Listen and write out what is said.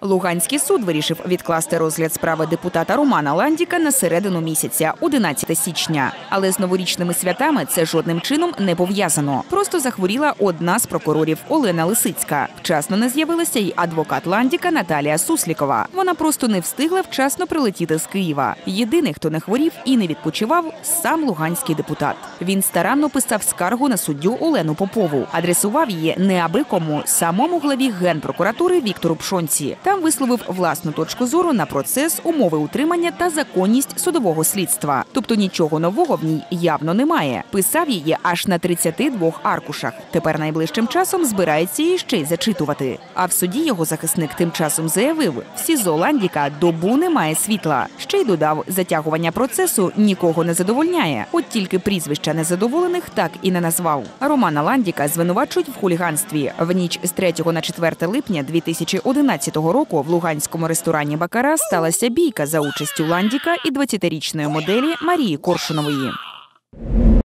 Луганський суд вирішив відкласти розгляд справи депутата Романа Ландіка на середину місяця, 11 січня. Але з новорічними святами це жодним чином не пов'язано. Просто захворіла одна з прокурорів Олена Лисицька. Вчасно не з'явилася й адвокат Ландіка Наталія Суслікова. Вона просто не встигла вчасно прилетіти з Києва. Єдиний, хто не хворів і не відпочивав, сам луганський депутат. Він старанно писав скаргу на суддю Олену Попову. Адресував її не аби кому самому главі генпрокуратури Віктору Пшонці. Там висловив власну точку зору на процес, умови утримання та законність судового слідства. Тобто нічого нового в ній явно немає. Писав її аж на 32 аркушах. Тепер найближчим часом збирається її ще й зачитувати. А в суді його захисник тим часом заявив: всі золандіка добу немає світла. Ще й додав, затягування процесу нікого не задовольняє. От тільки прізвища незадоволених так і не назвав. Романа Ландіка звинувачують в хуліганстві. В ніч з 3 на 4 липня 2011 року в луганському ресторані Бакара сталася бійка за участю Ландіка і 20-річної моделі Марії Коршунової.